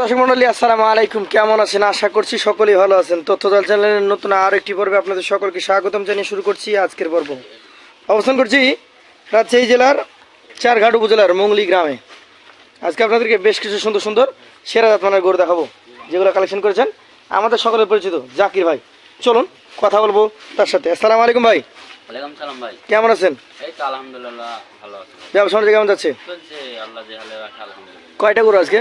দর্শক মন্ডলী আসসালামু আলাইকুম। কেমন আছেন? আশা করছি সকলেই ভালো আছেন। তথ্যদল চ্যানেলের নতুন আর একটি পর্বে আপনাদের সকলকে স্বাগতম জানিয়ে শুরু করছি আজকের পর্ব। অবস্থান করছি রাজশাহী জেলার চারঘাট উপজেলার মঙ্গলি গ্রামে। আজকে আপনাদেরকে বেশ কিছু সুন্দর সুন্দর সেরা জাতমানের গরু দেখাবো যেগুলো কালেকশন করেছেন আমাদের সকলের পরিচিত জাকির ভাই। চলুন কথা বলব তার সাথে। আসসালামু আলাইকুম ভাই। কেমন আছেন? আলহামদুলিল্লাহ ভালো আছি। ব্যবসা কেমন যাচ্ছে? কয়টা গরু আজকে?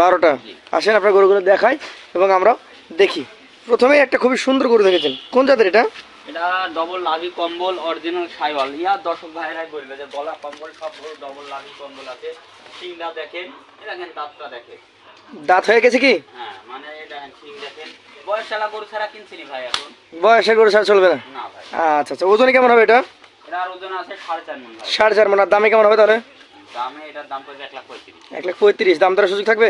বারোটা। আসেন আপনার গরুগুলো দেখাই এবং আমরা দেখি। প্রথমে একটা খুবই সুন্দর গরু দেখেছেন। কোন জাতের এটা? এটা ডবল লাভি কম্বল অরিজিনাল সাইওয়াল। ইয়া দর্শক ভাইরাই বলবে যে গলা কম্বল সব ডবল লাভি কম্বল আছে। সিংটা দেখেন এই দেখেন দাঁতটা দেখেন। দাঁত হয়ে গেছে কি? হ্যাঁ মানে এই সিং দেখেন। বয়স চালা গরু ছাড়া কিনছিনি ভাই এখন? বয়সের গরু ছাড়া চলবে না? না ভাই। আচ্ছা আচ্ছা ওজনে কেমন হবে এটা? এটার ওজন আছে সাড়ে চার মন ভাই। সাড়ে চার মন। আর দামে কেমন হবে তাহলে? দামে এটার দাম পড়বে এক লাখ পঁয়ত্রিশ। এক লাখ পঁয়ত্রিশ দাম দরের সুযোগ থাকবে?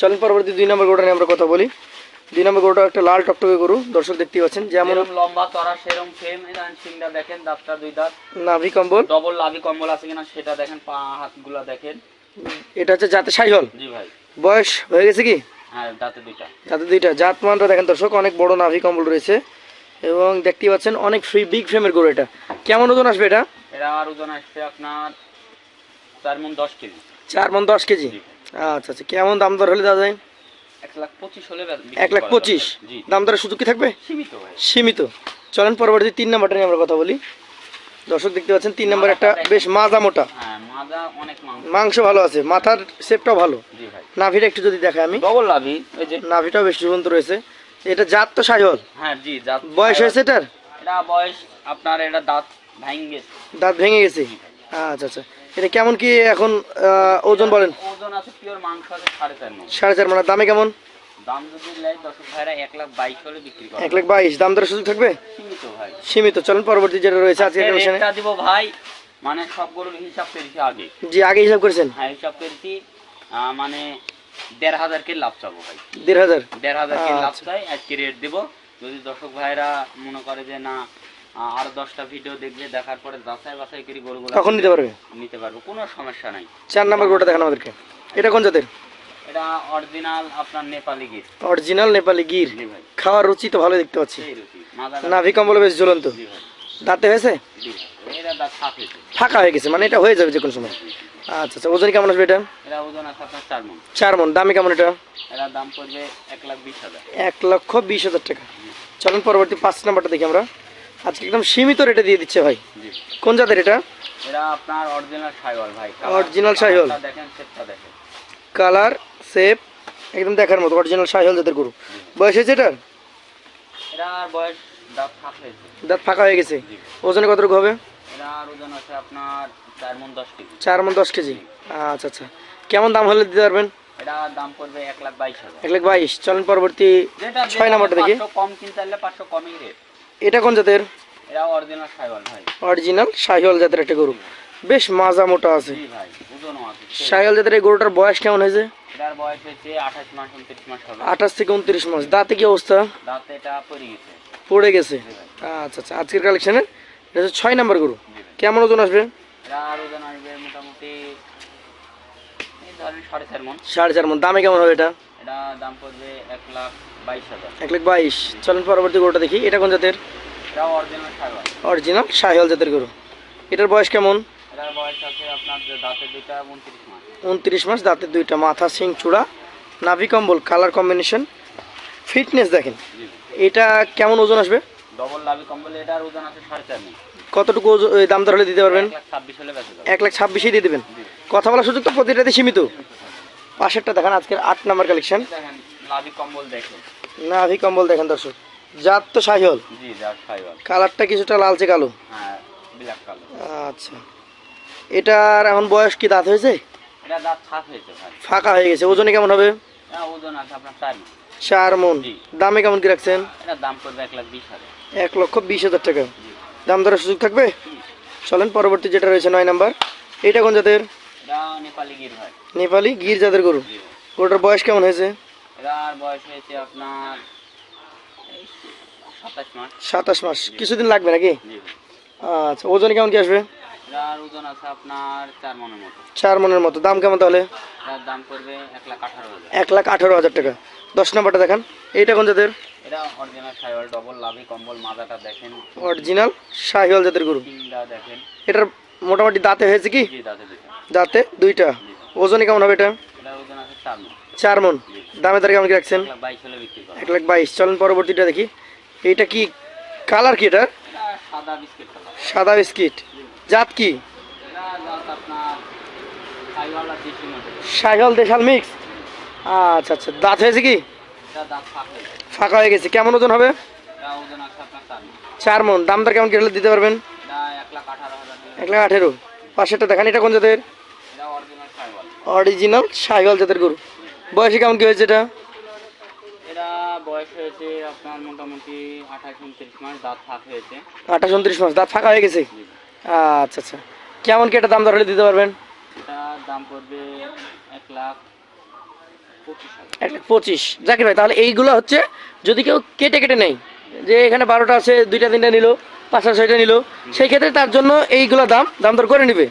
চলেন পরবর্তী দুই নম্বর গরুটা নিয়ে আমরা কথা বলি। দুই নম্বর একটা লাল টকটকে গরু দর্শক দেখতে পাচ্ছেন যেমন লম্বা তরা সেরম ফ্রেম দেখেন সিংটা দেখেন দাঁতটা দুই দাঁত। নাভি কম্বল। ডবল লাভি কম্বল আছে কিনা সেটা দেখেন পা হাতগুলো দেখেন। এটা হচ্ছে জাতে সাইহল জি ভাই। বয়স হয়ে গেছে কি? হ্যাঁ দাঁতে দুইটা। যাতে দুইটা। জাত মানটা দেখেন দর্শক অনেক বড় নাভি কম্বল রয়েছে। এবং দেখতে পাচ্ছেন অনেক ফ্রি বিগ ফ্রেমের গরু এটা। কেমন ওজন আসবে এটা? এটা আর ওজন আসছে আপনার চার মন দশ কেজি। চার মন দশ কেজি? আচ্ছা আচ্ছা। কেমন দাম দর হলে যায় এক লাখ পঁচিশ দাম দরের সুযোগ কি থাকবে? সীমিত চলেন পরবর্তী তিন নাম্বারটা নিয়ে আমরা কথা বলি। দর্শক দেখতে পাচ্ছেন তিন নাম্বার একটা বেশ মাজা মোটা। হ্যাঁ মাংস। ভালো আছে মাথার শেপটাও ভালো। নাভিটা একটু যদি দেখাই আমি। ডবল যে নাভিটাও বেশ ঝুলন্ত রয়েছে। এটা জাত তো সাইহল? হ্যাঁ জি বয়স হয়েছে এটার? এটা বয়স আপনার এটা দাঁত ভাঙ গেছে। দাঁত ভেঙে গেছে। আচ্ছা আচ্ছা। এটা কেমন কি এখন ওজন বলেন? ওজন আছে পিওর মাংস আছে সাড়ে চার মন। সাড়ে চার মানে দামে কেমন? দাম যদি লেয় দর্শক ভাইরা এক লাখ বাইশ হলে বিক্রি করে এক লাখ বাইশ। দাম দরের সুযোগ থাকবে? সীমিত ভাই। সীমিত। চলেন পরবর্তী যেটা রয়েছে আজকে রেটটা দিব ভাই মানে হিসাব করেছি আগে। জি আগে হিসাব করেছেন? হ্যাঁ হিসাব করেছি মানে দেড় হাজার কে লাভ চাবো ভাই। দেড় হাজার? দেড় হাজার কে লাভ আচ্ছা। চাই আজকে রেট দেবো। যদি দর্শক ভাইরা মনে করে যে না আরও দশটা ভিডিও দেখবে দেখার পরে যাচাই বাছাই করে গরুগুলো তখন নিতে পারবে? নিতে পারব কোনো সমস্যা নাই। চার নাম্বার গরুটা দেখান আমাদেরকে। এটা কোন জাতের? এটা অরিজিনাল আপনার নেপালি গির। অরিজিনাল নেপালি গির। খাওয়ার রুচি তো ভালো দেখতে পাচ্ছি। নাভি কম্বল বেশ ঝুলন্ত দাঁতে হয়েছে? ফাঁকা হয়ে গেছে মানে এটা হয়ে যাবে যে কোনো সময়। আচ্ছা আচ্ছা ওজন কেমন আসবে এটা? চার মন। দামে কেমন এটা? দাম পড়বে এক লক্ষ বিশ হাজার টাকা। চলুন পরবর্তী পাঁচ নাম্বারটা দেখি আমরা। আজকে একদম সীমিত রেটে দিয়ে দিচ্ছে ভাই। কোন জাতের এটা? এরা আপনার অরিজিনাল ভাই। দেখেন দেখেন। কালার শেপ একদম দেখার মতো অরিজিনাল সাহিল জাতের গরু। বয়স হয়েছে এটার? বয়স দাঁত হয়েছে। দাঁত ফাঁকা হয়ে গেছে। ওজনে কতটুকু হবে? এরা ওজন আছে আপনার চার মন দশ কেজি। চার মন দশ কেজি। আচ্ছা আচ্ছা। কেমন দাম হলে দিতে পারবেন? এটা দাম পড়বে এক লাখ বাইশ এক লাখ বাইশ। চলেন পরবর্তী ছয় নাম্বারটা দেখি। কম কিনতে চাইলে পাঁচশো কমই রেট এটা কোন জাতের? অরিজিনাল সাহিওয়াল জাতের একটা গরু। বেশ মাজা মোটা আছে। সাহিওয়াল জাতের এই গরুটার বয়স কেমন হয়েছে? আঠাশ থেকে উনত্রিশ মাস। দাঁতে কি অবস্থা? পড়ে গেছে। আচ্ছা আচ্ছা আজকের কালেকশনে এটা হচ্ছে ছয় নাম্বার গরু। কেমন ওজন আসবে? সাড়ে চার মন। দামে কেমন হবে এটা? এটা দাম পড়বে এক লাখ বাইশ হাজার। এক লাখ বাইশ। চলেন পরবর্তী গরুটা দেখি। এটা কোন জাতের? অরিজিনাল জাতের গরু। এটার বয়স কেমন? এটার বয়স আছে আপনার দাঁতের দুইটা উনত্রিশ মাস। উনত্রিশ মাস দাঁতের দুইটা মাথা সিং চূড়া নাভি কম্বল কালার কম্বিনেশন ফিটনেস দেখেন। এটা কেমন ওজন আসবে? ডবল লাভি কম্বল এটার ওজন আছে সাড়ে চার কতটুকু দাম দর হলে দিতে পারবেন? এক লাখ ছাব্বিশ দিয়ে দেবেন। কথা বলার সুযোগ তো প্রতিটাতে সীমিত। পাশেরটা দেখেন আজকের আট নাম্বার কালেকশন নাভি কম্বল দেখেন। দর্শক জাত তো সাহিওল। কালারটা কিছুটা লালচে কালো। হ্যাঁ কালার আচ্ছা এটার এখন বয়স কি দাঁত হয়েছে? ফাঁকা হয়ে গেছে ওজনে কেমন হবে? আপনার চার মন। দামে কেমন কি রাখছেন? এক লক্ষ বিশ হাজার টাকা। দাম দরের সুযোগ থাকবে? চলেন পরবর্তী যেটা রয়েছে নয় নাম্বার। এটা কোন জাতের? নেপালি গির ভাই নেপালি গির জাতের গরু। গরুটার বয়স কেমন হয়েছে? এটার বয়স হয়েছে আপনার সাতাশ মাস। কিছুদিন লাগবে নাকি? আচ্ছা ওজন কেমন কি আসবে? ওজন আছে আপনার চার মনের মতো। চার মনের মতো। দাম কেমন তাহলে? দাম পড়বে এক লাখ আঠারো হাজার। টাকা। দশ নম্বরটা দেখান। এইটা কোন জাতের? এটা অরিজিনাল সাইওয়াল ডবল লাভি কম্বল দেখেন। অরিজিনাল শাহিওয়াল জাতের গরু। দেখেন। এটার মোটামুটি দাঁতে হয়েছে কি? দাঁতে দুইটা। ওজনে কেমন হবে এটা? চার মন। দামে তার কেমন কি রাখছেন? এক লাখ বাইশ চলেন পরবর্তীটা দেখি। এইটা কি কালার কি এটা এটা সাদা বিস্কিট জাত কি? এটা শাহিওয়াল দেশাল মিক্স? আচ্ছা আচ্ছা। দাঁত হয়েছে কি? এটা ফাঁকে হয়ে গেছে। কেমন ওজন হবে? এটা চার মন। চার দাম দর কেমন কি হলে দিতে পারবেন? এক লাখ আঠারো পাশেরটা দেখান এটা কোন জাতের? এটা অরিজিনাল শাহিওয়াল জাতের গরু। বয়সে কেমন কি হয়েছে এটা? এটা বয়স হয়েছে আপনার মোটামুটি আঠাশ উনত্রিশ মাস দাঁত ফাঁক হয়েছে। আঠাশ উনত্রিশ মাস দাঁত ফাঁকা হয়ে গেছে? আচ্ছা আচ্ছা। কেমন কি এটা দাম দিতে পারবেন? এটার দাম পড়বে এক লাখ পঁচিশ হাজার। এক লাখ পঁচিশ। জাকির ভাই তাহলে এইগুলো হচ্ছে যদি কেউ কেটে কেটে নেয় যে এখানে বারোটা আছে দুইটা তিনটা নিল পাঁচটা ছয়টা নিল সেই ক্ষেত্রে তার জন্য এইগুলো দাম দাম দর করে নিবে।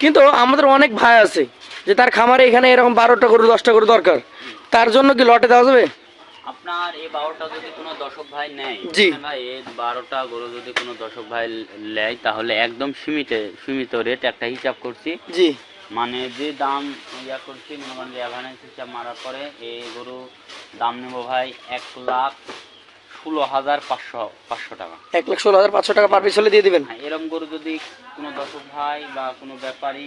কিন্তু আমাদের অনেক ভাই আছে যে তার খামারে এখানে এরকম বারোটা গরু দশটা গরু দরকার। তার জন্য কি লটে দেওয়া যাবে? আপনার এই বারোটা যদি কোনো দর্শক ভাই নেয় জি। ভাই এই বারোটা গরু যদি কোনো দর্শক ভাই নেয় তাহলে একদম সীমিত সীমিত রেট একটা হিসাব করছি। জি। মানে যে দাম ইয়া করছি মনে করেন যে অ্যাভারেজ হিসাব মারার পরে এই গরু দাম নেব ভাই এক লাখ ষোলো হাজার পাঁচশো পাঁচশো টাকা। এক লাখ ষোলো হাজার পাঁচশো টাকা পার দিয়ে দিবেন। হ্যাঁ এরকম গরু যদি কোনো দর্শক ভাই বা কোনো ব্যাপারী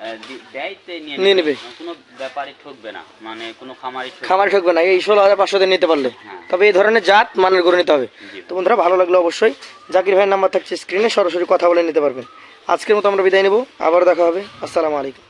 নিয়ে নিয়ে নেবে। নেবে। কোনো ব্যাপারী ঠকবে না মানে কোনো খামারি ঠকবে ঠকবে না এই ষোলো হাজার পাঁচশো দিয়ে নিতে পারলে। হ্যাঁ। তবে এই ধরনের জাত মানের নিতে হবে। জি। তো বন্ধুরা ভালো লাগল অবশ্যই। জাকির ভাইয়ের নাম্বার থাকছে স্ক্রিনে সরাসরি কথা বলে নিতে পারবেন। আজকের মতো আমরা বিদায় নেব আবার দেখা হবে। আসসালামু আলাইকুম।